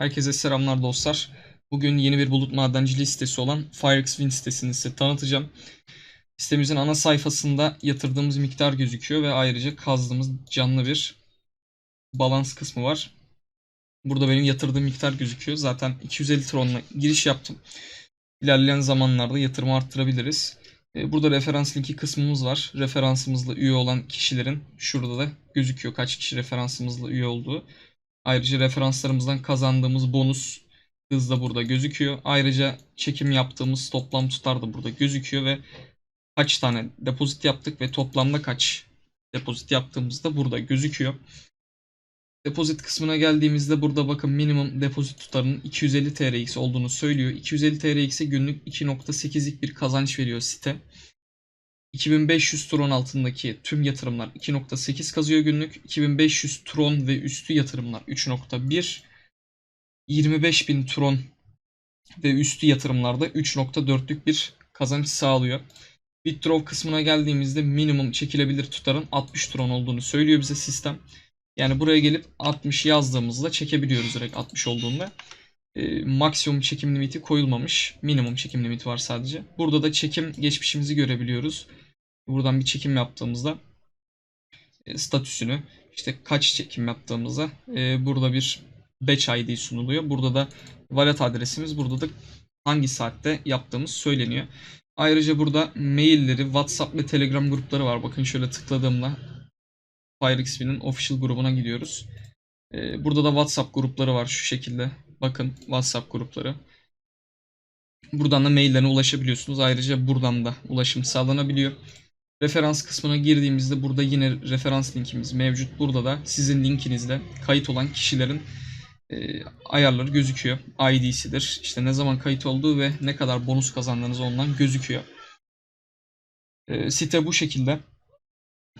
Herkese selamlar dostlar. Bugün yeni bir bulut madenciliği sitesi olan FireXWin sitesini size tanıtacağım. Sitemizin ana sayfasında yatırdığımız miktar gözüküyor ve ayrıca kazdığımız canlı bir balans kısmı var. Burada benim yatırdığım miktar gözüküyor. Zaten 250 tronla giriş yaptım. İlerleyen zamanlarda yatırımı arttırabiliriz. E, Burada referans linki kısmımız var. Referansımızla üye olan kişilerin şurada da gözüküyor kaç kişi referansımızla üye olduğu. Ayrıca referanslarımızdan kazandığımız bonus hız da burada gözüküyor. Ayrıca çekim yaptığımız toplam tutar da burada gözüküyor ve kaç tane depozit yaptık ve toplamda kaç depozit yaptığımız da burada gözüküyor. Depozit kısmına geldiğimizde burada bakın minimum depozit tutarının 250 TRX olduğunu söylüyor. 250 TRX'e günlük 2.8'lik bir kazanç veriyor site. 2500 tron altındaki tüm yatırımlar 2.8 kazıyor günlük. 2500 tron ve üstü yatırımlar 3.1. 25.000 tron ve üstü yatırımlarda 3.4'lük bir kazanç sağlıyor. Withdraw kısmına geldiğimizde minimum çekilebilir tutarın 60 tron olduğunu söylüyor bize sistem. Yani buraya gelip 60 yazdığımızda çekebiliyoruz direkt 60 olduğunda. E, maksimum çekim limiti koyulmamış. Minimum çekim limiti var sadece. Burada da çekim geçmişimizi görebiliyoruz. Buradan bir çekim yaptığımızda e, statüsünü işte kaç çekim yaptığımızda e, burada bir batch ID sunuluyor. Burada da wallet adresimiz burada da hangi saatte yaptığımız söyleniyor. Ayrıca burada mailleri, WhatsApp ve Telegram grupları var. Bakın şöyle tıkladığımda FireXP'nin official grubuna gidiyoruz. Ee, burada da WhatsApp grupları var şu şekilde. Bakın WhatsApp grupları. Buradan da maillerine ulaşabiliyorsunuz. Ayrıca buradan da ulaşım sağlanabiliyor. Referans kısmına girdiğimizde burada yine referans linkimiz mevcut. Burada da sizin linkinizle kayıt olan kişilerin e, ayarları gözüküyor. ID'sidir. İşte ne zaman kayıt olduğu ve ne kadar bonus kazandığınız ondan gözüküyor. E, site bu şekilde.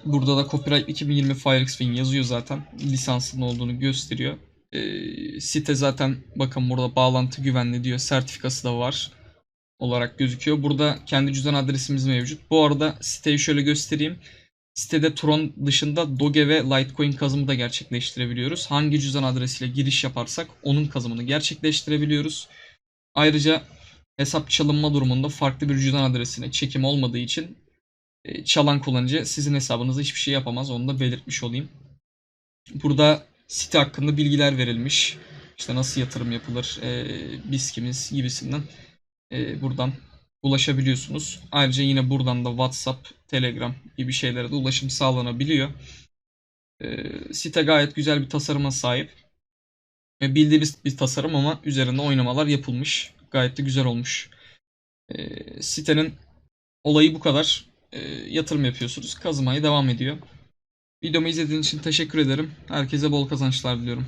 Burada da Copyright 2020 FireXWin yazıyor zaten. Lisansının olduğunu gösteriyor. E, site zaten bakın burada bağlantı güvenli diyor. Sertifikası da var olarak gözüküyor. Burada kendi cüzdan adresimiz mevcut. Bu arada siteyi şöyle göstereyim. Sitede Tron dışında Doge ve Litecoin kazımı da gerçekleştirebiliyoruz. Hangi cüzdan adresiyle giriş yaparsak onun kazımını gerçekleştirebiliyoruz. Ayrıca hesap çalınma durumunda farklı bir cüzdan adresine çekim olmadığı için e, çalan kullanıcı sizin hesabınıza hiçbir şey yapamaz. Onu da belirtmiş olayım. Burada site hakkında bilgiler verilmiş. İşte nasıl yatırım yapılır, e, BISK'imiz gibisinden e, buradan ulaşabiliyorsunuz. Ayrıca yine buradan da WhatsApp, Telegram gibi şeylere de ulaşım sağlanabiliyor. E, site gayet güzel bir tasarıma sahip. E, bildiğimiz bir tasarım ama üzerinde oynamalar yapılmış. Gayet de güzel olmuş. E, sitenin olayı bu kadar. E, yatırım yapıyorsunuz. Kazımaya devam ediyor. Videomu izlediğiniz için teşekkür ederim. Herkese bol kazançlar diliyorum.